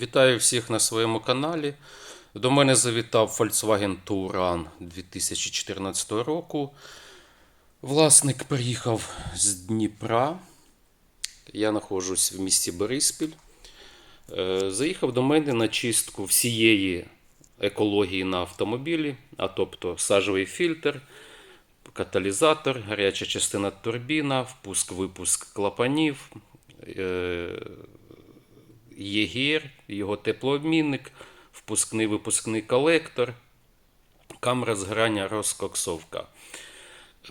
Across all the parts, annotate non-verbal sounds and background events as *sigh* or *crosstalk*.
Вітаю всіх на своєму каналі. До мене завітав Volkswagen Touran 2014 року. Власник приїхав з Дніпра. Я знаходжусь в місті Бориспіль. Е, Заїхав до мене на чистку всієї екології на автомобілі, а тобто сажовий фільтр, каталізатор, гаряча частина турбіна, впуск-випуск клапанів, ЄГР, його теплообмінник, впускний випускний колектор, камера згорання розкоксовка.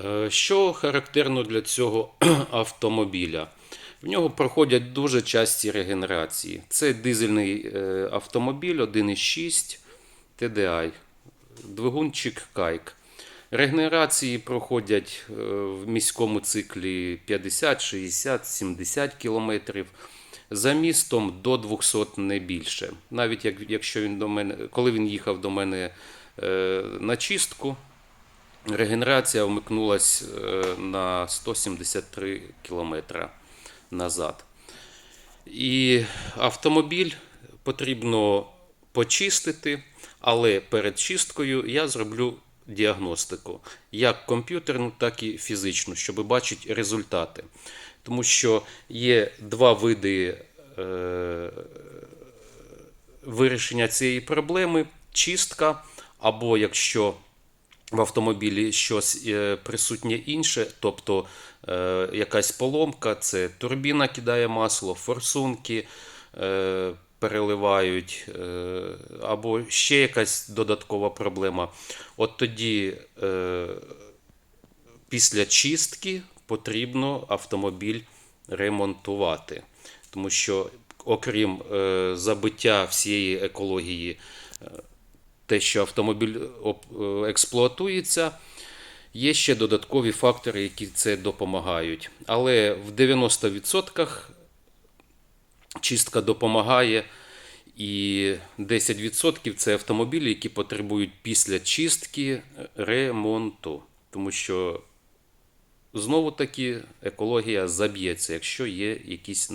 Е, Що характерно для цього *clears throat* автомобіля? В нього проходять дуже часті регенерації. Це дизельний е, автомобіль 1,6 TDI, двигунчик Кайк. Регенерації проходять е, в міському циклі 50, 60, 70 кілометрів. За містом до 200 не більше. Навіть як, якщо він до мене, коли він їхав до мене е, на чистку, регенерація вмикнулась е, на 173 кілометра назад. І автомобіль потрібно почистити, але перед чисткою я зроблю діагностику, як комп'ютерну, так і фізичну, щоб бачити результати. Тому що є два види е, вирішення цієї проблеми: чистка, або якщо в автомобілі щось е, присутнє інше, тобто е, якась поломка, це турбіна кидає масло, форсунки е, переливають, е, або ще якась додаткова проблема. От тоді е, після чистки потрібно автомобіль ремонтувати. Тому що, окрім е, забиття всієї екології, е, те, що автомобіль е, експлуатується, є ще додаткові фактори, які це допомагають. Але в 90% чистка допомагає. І 10% це автомобілі, які потребують після чистки ремонту. Тому що знову таки екологія заб'ється, якщо є якийсь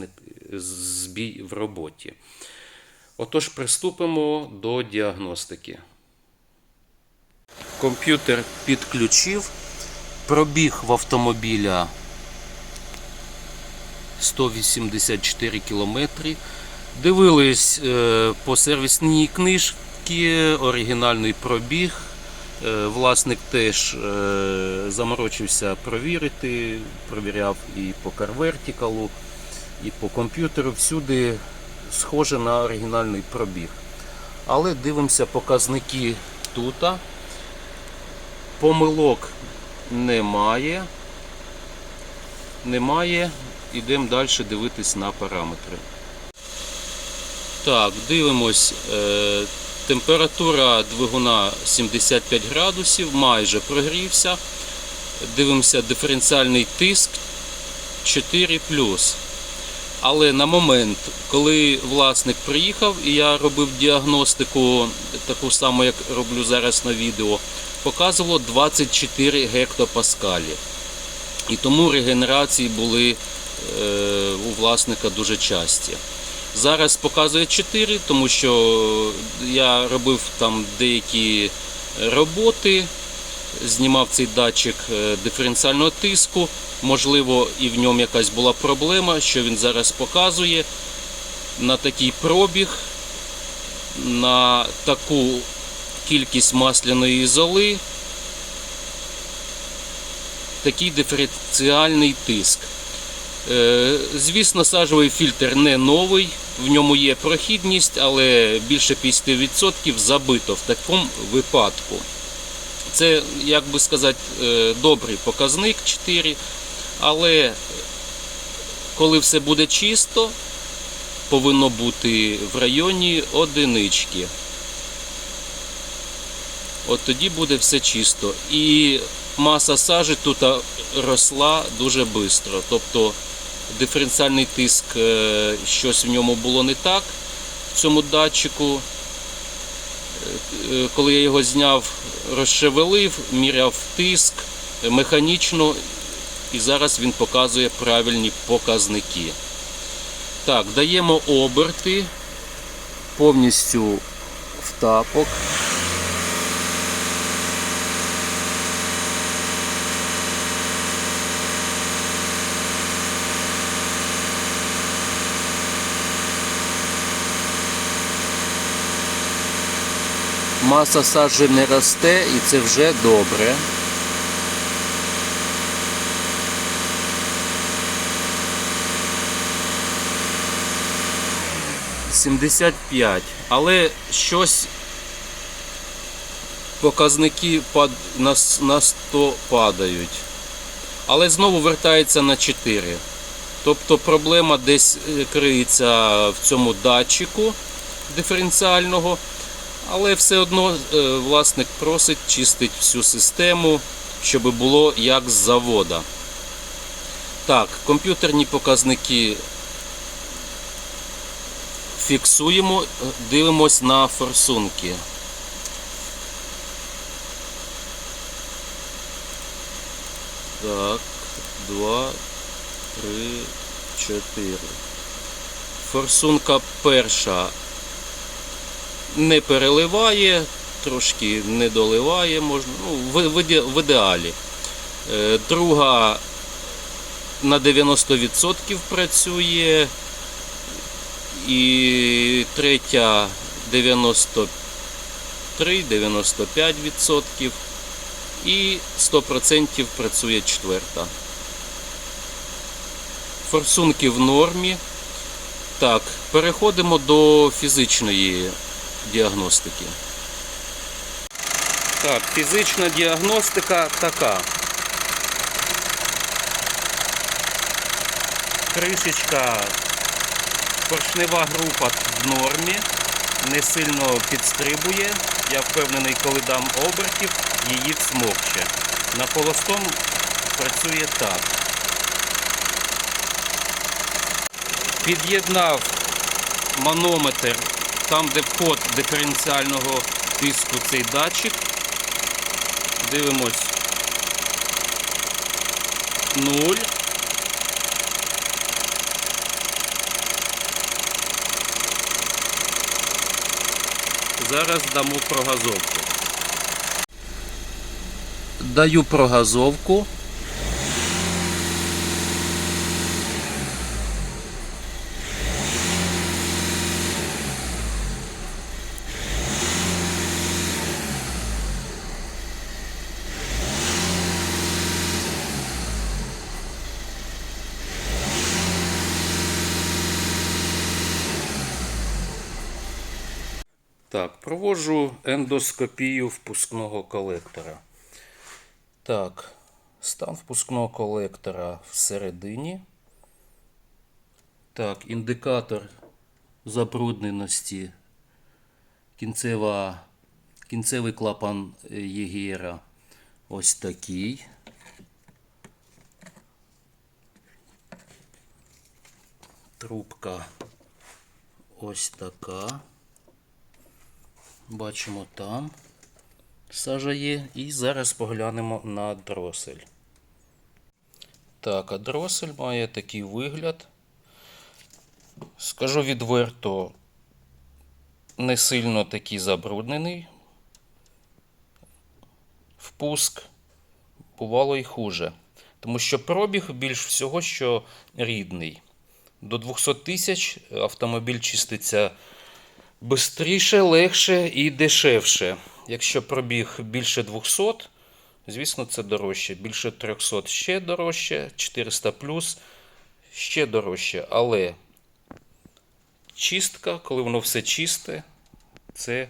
збій в роботі. Отож, приступимо до діагностики. Комп'ютер підключив. Пробіг в автомобіля 184 кілометри. Дивились е, по сервісній книжці, оригінальний пробіг. Е, Власник теж е, заморочився провірити, провіряв і по CarVertical, і по комп'ютеру. Всюди схоже на оригінальний пробіг. Але дивимося показники тут. Помилок немає. Немає. Ідемо далі дивитись на параметри. Так, дивимось. Температура двигуна 75 градусів, майже прогрівся. Дивимося диференціальний тиск 4 Але на момент, коли власник приїхав і я робив діагностику, таку саму, як роблю зараз на відео, показувало 24 гектопаскалі. І тому регенерації були е, у власника дуже часті. Зараз показує 4, тому що я робив там деякі роботи, знімав цей датчик е, диференціального тиску. Можливо, і в ньому якась була проблема, що він зараз показує на такий пробіг, на таку кількість масляної золи, такий диференціальний тиск. Е, Звісно, сажовий фільтр не новий, в ньому є прохідність, але більше 50% забито в такому випадку. Це, як би сказати, е, добрий показник 4, але коли все буде чисто, повинно бути в районі одинички. От тоді буде все чисто. І маса сажі тут росла дуже швидко. Тобто диференціальний тиск, е, щось в ньому було не так в цьому датчику. Е, Коли я його зняв, розшевелив, міряв тиск е, механічно, і зараз він показує правильні показники. Так, даємо оберти. повністю в тапок. Маса саджі не росте і це вже добре. Сімдесят п'ять. Але щось показники на 100 падають. Але знову вертається на 4. Тобто проблема десь е, криється в цьому датчику диференціального. Але все одно е, власник просить чистити всю систему, щоб було як з завода. Так, комп'ютерні показники фіксуємо, е, дивимось на форсунки. Так, два, три, чотири. Форсунка перша не переливає, трошки не доливає, можна, ну, в, в, ідеалі. Е, Друга на 90% працює. І третя 93-95%. І 100% працює четверта. Форсунки в нормі. Так, переходимо до фізичної діагностики. Так, фізична діагностика така. Кришечка, поршнева група в нормі, не сильно підстрибує. Я впевнений, коли дам обертів, її всмокче. На холостом працює так. Під'єднав манометр там, де вход диференціального тиску цей датчик. Дивимось 0. Зараз дамо прогазовку. Даю прогазовку. Так, проводжу ендоскопію впускного колектора. Так, стан впускного колектора всередині. Так, індикатор забрудненості. Кінцева, кінцевий клапан ЄГРа ось такий. Трубка ось така. Бачимо там сажа є. І зараз поглянемо на дросель. Так, а дросель має такий вигляд. Скажу відверто, не сильно такий забруднений. Впуск бувало і хуже. Тому що пробіг більш всього, що рідний. До 200 тисяч автомобіль чиститься Бистріше, легше і дешевше. Якщо пробіг більше 200, звісно, це дорожче. Більше 300 ще дорожче, 400 плюс ще дорожче. Але чистка, коли воно все чисте, це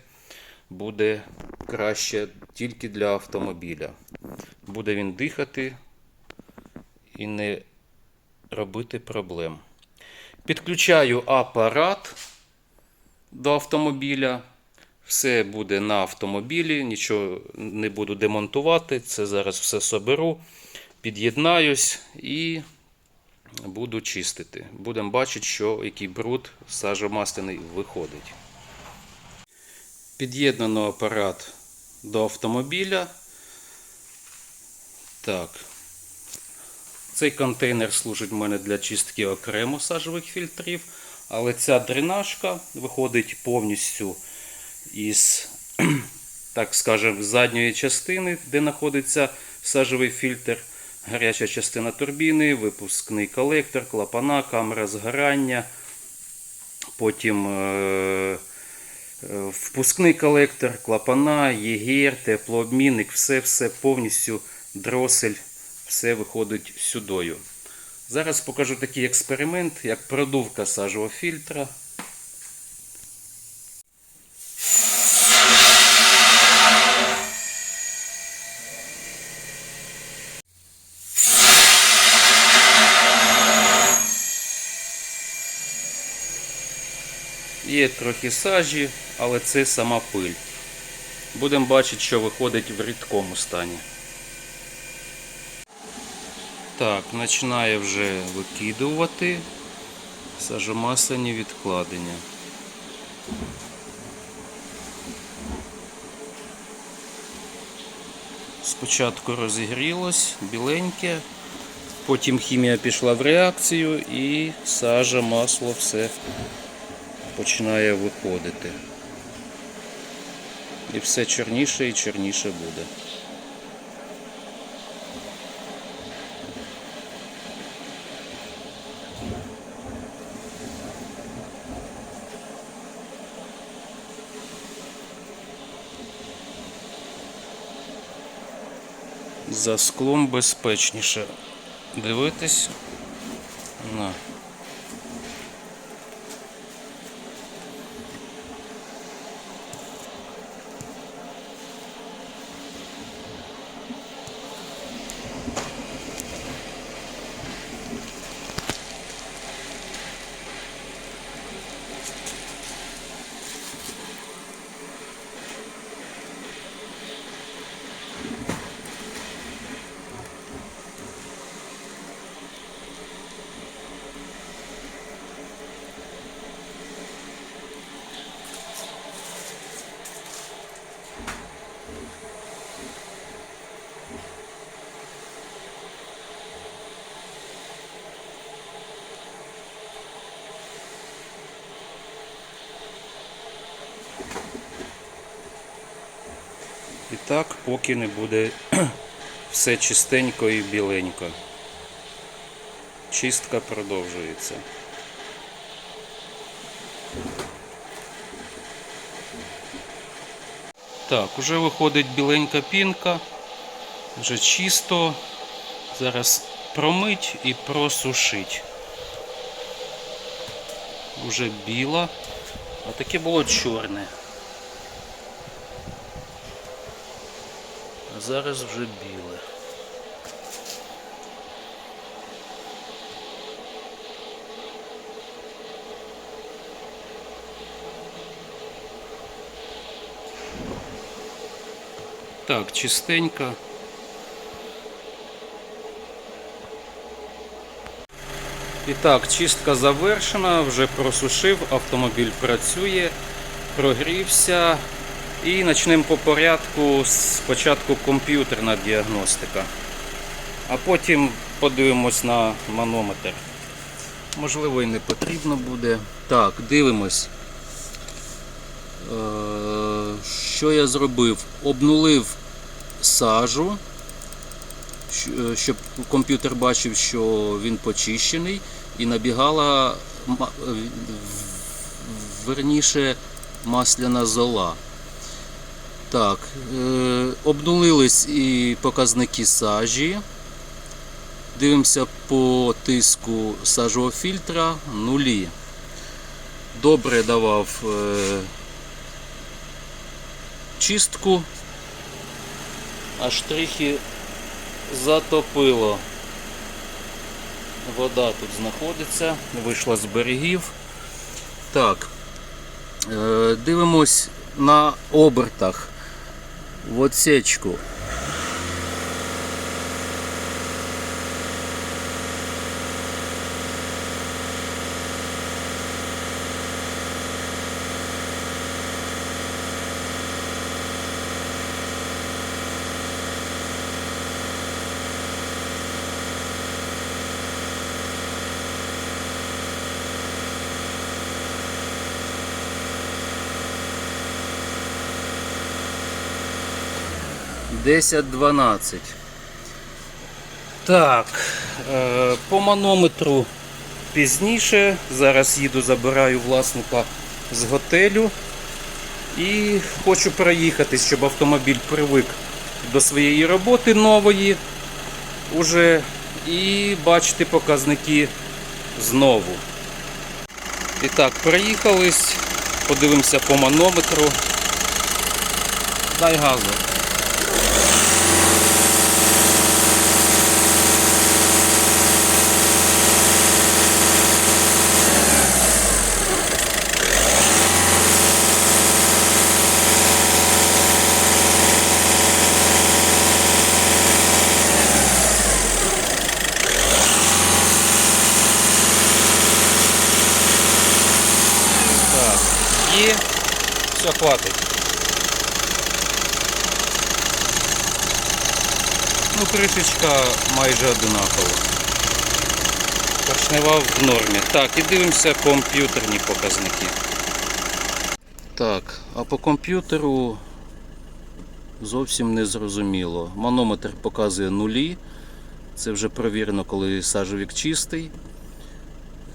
буде краще тільки для автомобіля. Буде він дихати і не робити проблем. Підключаю апарат до автомобіля. Все буде на автомобілі, нічого не буду демонтувати. Це зараз все соберу, під'єднаюсь і буду чистити. Будемо бачити, що який бруд сажомастяний виходить. Під'єднано апарат до автомобіля. Так. Цей контейнер служить в мене для чистки окремо сажових фільтрів. Але ця дренажка виходить повністю із, *clears throat* так скажемо, задньої частини, де знаходиться сажовий фільтр, гаряча частина турбіни, випускний колектор, клапана, камера згорання, потім е- е, впускний колектор, клапана, єгер, теплообмінник, все-все повністю дросель, все виходить сюдою. Зараз покажу такий експеримент, як продувка сажового фільтра. Є трохи сажі, але це сама пиль. Будемо бачити, що виходить в рідкому стані. Так, починає вже викидувати сажомасляні відкладення. Спочатку розігрілось біленьке, потім хімія пішла в реакцію і сажа, масло, все починає виходити. І все чорніше і чорніше буде. За склом безпечніше дивитись. На. Так, поки не буде *clears throat* все чистенько і біленько. Чистка продовжується. Так, уже виходить біленька пінка, вже чисто. Зараз промить і просушить. Уже біла, а таке було чорне. Зараз вже біле. Так, чистенько. І так, чистка завершена, вже просушив, автомобіль працює, прогрівся. І почнемо по порядку. Спочатку комп'ютерна діагностика, а потім подивимось на манометр. Можливо, і не потрібно буде. Так, дивимось. Е, Що я зробив? Обнулив сажу, е, щоб комп'ютер бачив, що він почищений, і набігала верніше масляна зола. Так, е, обнулились і показники сажі. Дивимося по тиску сажового фільтра нулі. Добре давав е, чистку, а штрихи затопило. Вода тут знаходиться, вийшла з берегів. Так, е, дивимось на обертах в отсечку. 10-12. Так, е, по манометру пізніше. Зараз їду, забираю власника з готелю. І хочу проїхатись, щоб автомобіль привик до своєї роботи нової уже і бачити показники знову. І так, проїхались, подивимося по манометру. Дай газу. Так, є. Все, хватить. Ну, кришечка майже одинакова. Поршнева в нормі. Так, і дивимося комп'ютерні показники. Так, а по комп'ютеру зовсім не зрозуміло. Манометр показує нулі. Це вже провірено, коли сажовік чистий.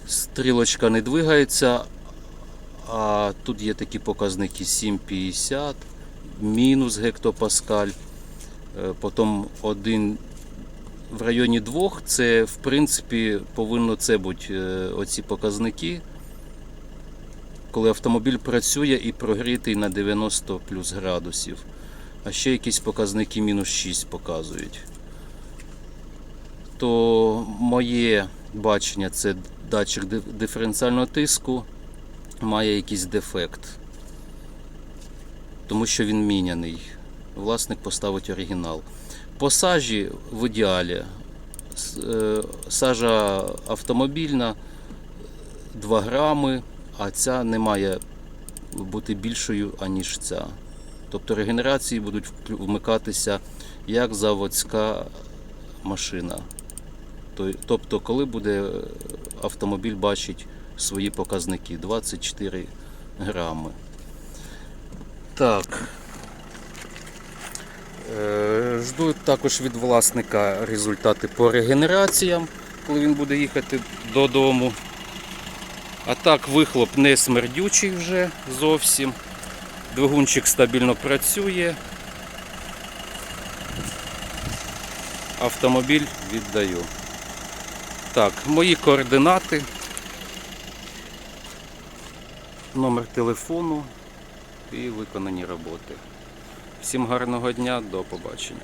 Стрілочка не двигається, а тут є такі показники 7,50, мінус гектопаскаль, е, потім один в районі 2, це в принципі повинно це бути е, оці показники, коли автомобіль працює і прогрітий на 90 плюс градусів. А ще якісь показники мінус 6 показують. То моє бачення це датчик диф- диференціального тиску має якийсь дефект. Тому що він міняний. Власник поставить оригінал. По сажі в ідеалі. Е, Сажа автомобільна 2 грами, а ця не має бути більшою, аніж ця. Тобто регенерації будуть вмикатися як заводська машина. Тобто, коли буде е, автомобіль бачить свої показники 24 грами. Так. Е, Жду також від власника результати по регенераціям, коли він буде їхати додому. А так, вихлоп не смердючий вже зовсім. Двигунчик стабільно працює. Автомобіль віддаю. Так, мої координати. Номер телефону і виконані роботи. Всім гарного дня, до побачення.